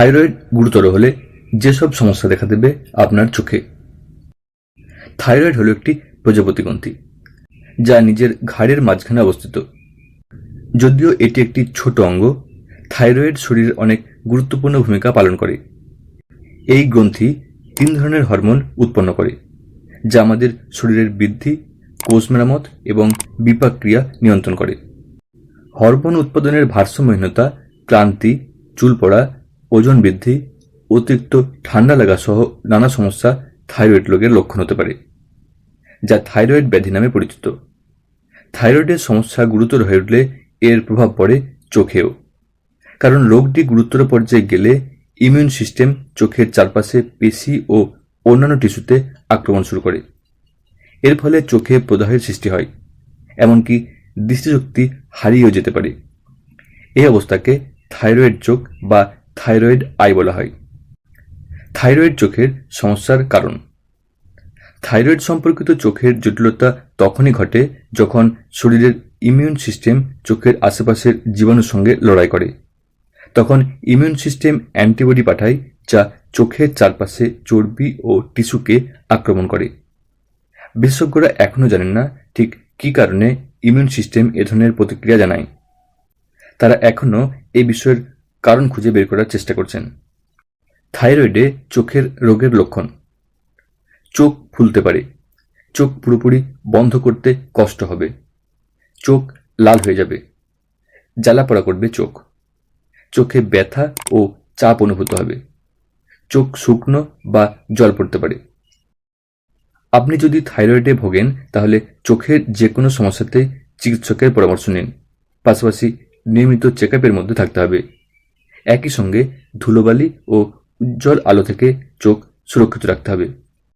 Thyroid গুরুতর হলে যেসব সমস্যা দেখা দেবে আপনার চোখে। থাইরয়েড হলো একটি প্রজাপতি গ্রন্থি, যা নিজের ঘাড়ের মাঝখানে অবস্থিত। যদিও এটি একটি ছোট অঙ্গ, থাইরয়েড শরীরের অনেক গুরুত্বপূর্ণ ভূমিকা পালন করে। এই গ্রন্থি তিন ধরনের হরমোন উৎপন্ন করে, যা আমাদের শরীরের বৃদ্ধি, কোষ মেরামত এবং বিপাক ক্রিয়া নিয়ন্ত্রণ করে। হরমোন উৎপাদনের ভারসাম্যহীনতা, ক্লান্তি চুল পড়া ওজন বৃদ্ধি, অতিরিক্ত ঠান্ডা লাগা সহ নানা সমস্যা থাইরয়েড রোগের লক্ষণ হতে পারে, যা থাইরয়েড ব্যাধি নামে পরিচিত। থাইরয়েডের সমস্যা গুরুতর হয়ে উঠলে এর প্রভাব পড়ে চোখেও, কারণ রোগটি গুরুতর পর্যায়ে গেলে ইমিউন সিস্টেম চোখের চারপাশে পেশি ও অন্যান্য টিস্যুতে আক্রমণ শুরু করে। এর ফলে চোখে প্রদাহের সৃষ্টি হয়, এমনকি দৃষ্টিশক্তি হারিয়েও যেতে পারে। এই অবস্থাকে থাইরয়েড চোখ বা থাইরয়েড আই বলা হয়। থাইরয়েড চোখের সমস্যার কারণ। থাইরয়েড সম্পর্কিত চোখের জটিলতা তখনই ঘটে যখন শরীরের ইমিউন সিস্টেম চোখের আশেপাশের জীবাণুর সঙ্গে লড়াই করে। তখন ইমিউন সিস্টেম অ্যান্টিবডি পাঠায় যা চোখের চারপাশে চর্বি ও টিস্যুকে আক্রমণ করে। বিশেষজ্ঞরা এখনও জানেন না ঠিক কী কারণে ইমিউন সিস্টেম এ ধরনের প্রতিক্রিয়া জানায়। তারা এখনও এই বিষয়ের কারণ খুঁজে বের করার চেষ্টা করছেন। থাইরয়েডে চোখের রোগের লক্ষণ। চোখ ফুলতে পারে। চোখ পুরোপুরি বন্ধ করতে কষ্ট হবে। চোখ লাল হয়ে যাবে। জ্বালাপড়া করবে চোখ। চোখে ব্যথা ও চাপ অনুভূত হবে। চোখ শুকনো বা জল পড়তে পারে। আপনি যদি থাইরয়েডে ভোগেন, তাহলে চোখের যে কোনো সমস্যাতে চিকিৎসকের পরামর্শ নিন। পাশাপাশি নিয়মিত চেক মধ্যে থাকতে হবে। একই সঙ্গে ধুলোবালি ও উজ্জ্বল আলো থেকে চোখ সুরক্ষিত রাখতে হবে।